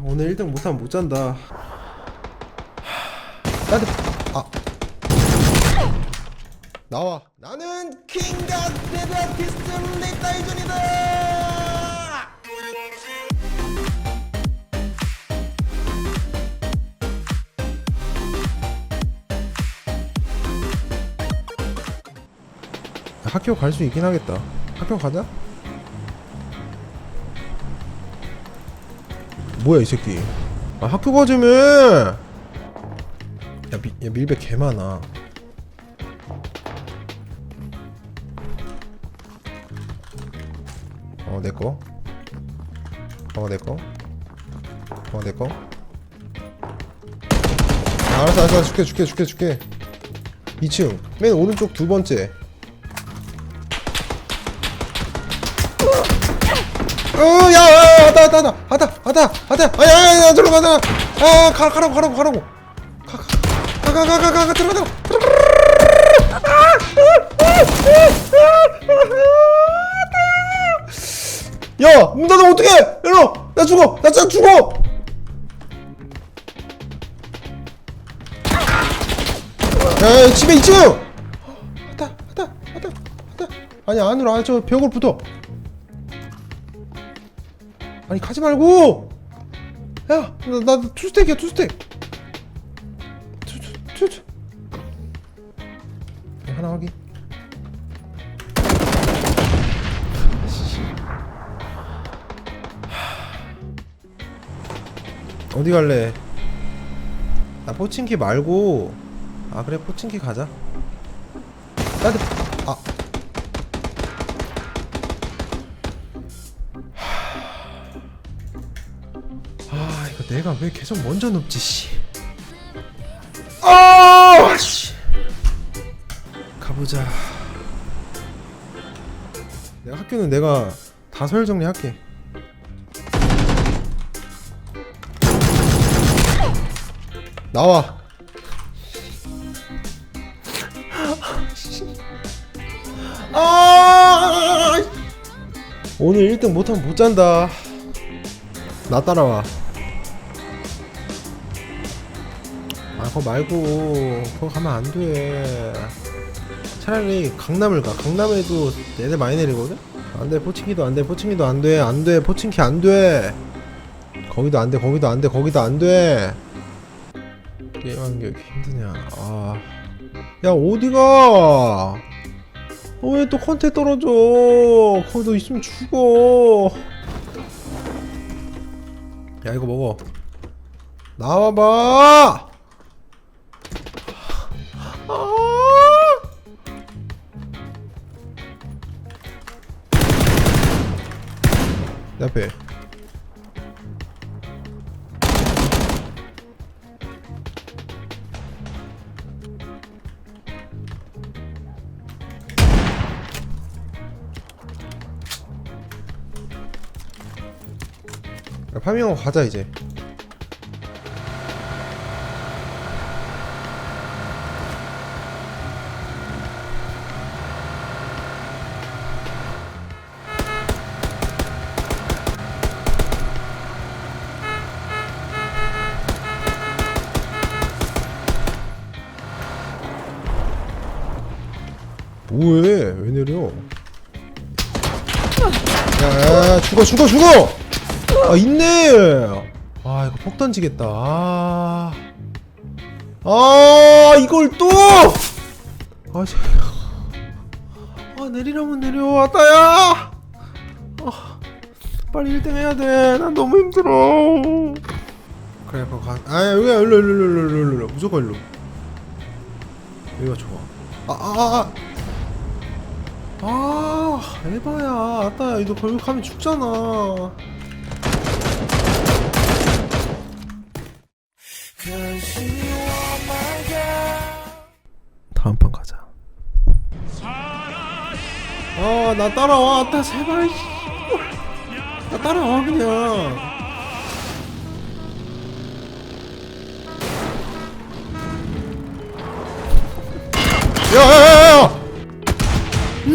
오늘 1등 못하면 못 잔다. 나한테 아 나와. 나는 킹갓 데드 아티스트 렉다이전이다. 학교 갈 수 있긴 하겠다. 학교 가자. 뭐야 이 새끼? 아 학교 가자며. 야, 미, 야 밀배 개 많아. 어 내꺼. 어 내꺼. 어 내꺼. 알았어 알았어 줄게 줄게 줄게 줄게. 2층 맨 오른쪽 두 번째. 어, 야, 야, 야, 왔다, 왔다, 왔다, 왔다, 왔다, 왔다, 아, 아, 가, 가라고, 가라고, 가라고, 가, 가, 가, 가, 가, 가, 가, 들어가, 들어가. 야, 문 닫아 어떡해? 일로, 나 죽어, 나 진짜 죽어. 야, 야, 집에 2층. 왔다, 왔다, 왔다, 왔다. 아니 안으로, 아, 저 벽으로 붙어. 아니 가지 말고! 야 나 나 투스택이야 투스택. 투투투투. 하나 확인. 어디 갈래? 나 포칭키 말고. 아 그래 포칭키 가자. 나한테 아 아 이거 내가 왜 계속 먼저 눕지 씨. 아 씨. 가보자. 내가 학교는 내가 다 서열 정리할게. 나와. 아! 오늘 1등 못하면 못 잔다. 나 따라와. 아, 그거 말고, 그거 가면 안 돼. 차라리 강남을 가. 강남에도 애들 많이 내리거든? 안 돼, 포칭키도 안 돼, 포칭키도 안 돼, 안 돼, 포칭키 안 돼. 거기도 안 돼, 거기도 안 돼, 거기도 안 돼. 게임 하는 게 왜 이렇게 힘드냐. 아. 야, 어디가? 어, 왜 또 컨테 떨어져? 거기 너 있으면 죽어. 야 이거 먹어 나와봐 내 앞에. 야, 파밍하고 가자 이제 뭐해? 왜 내려? 야야 죽어 죽어 죽어! 아 있네! 아 이거 폭 던지겠다. 아, 아 이걸 또! 아, 씨. 아 내리라면 내려 왔다야! 아, 빨리 1등 해야 돼 난 너무 힘들어. 그래 그거 가. 아 여기야 일로 일로 일로 일로 일로 무조건 일로. 여기가 좋아 아 아 아 아, 아, 에바야 아따야 너 결국 가면 죽잖아 다음 판 가자. 아, 나 따라와. 아따, 제발. 씨. 나 따라와, 그냥.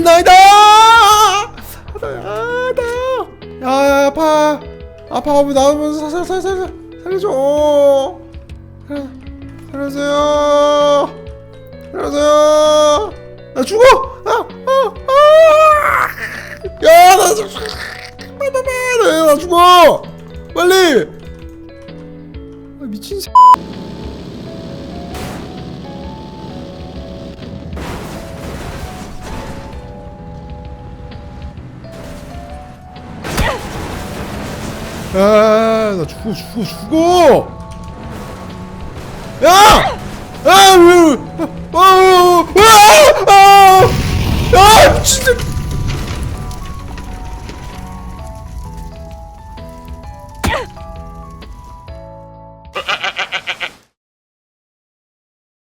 나이다! 아따! 야, 야, 야, 파. 아빠 아빠 나오면서 살, 살, 살, 살, 살려줘. 살- 살려주세요. 살려주세요. 나 죽어! 아아아야나 죽어 빨리 나 죽어! 빨리! 아, 미친 새 아, 나 죽어, 죽어, 죽어! 야! 아, 왜!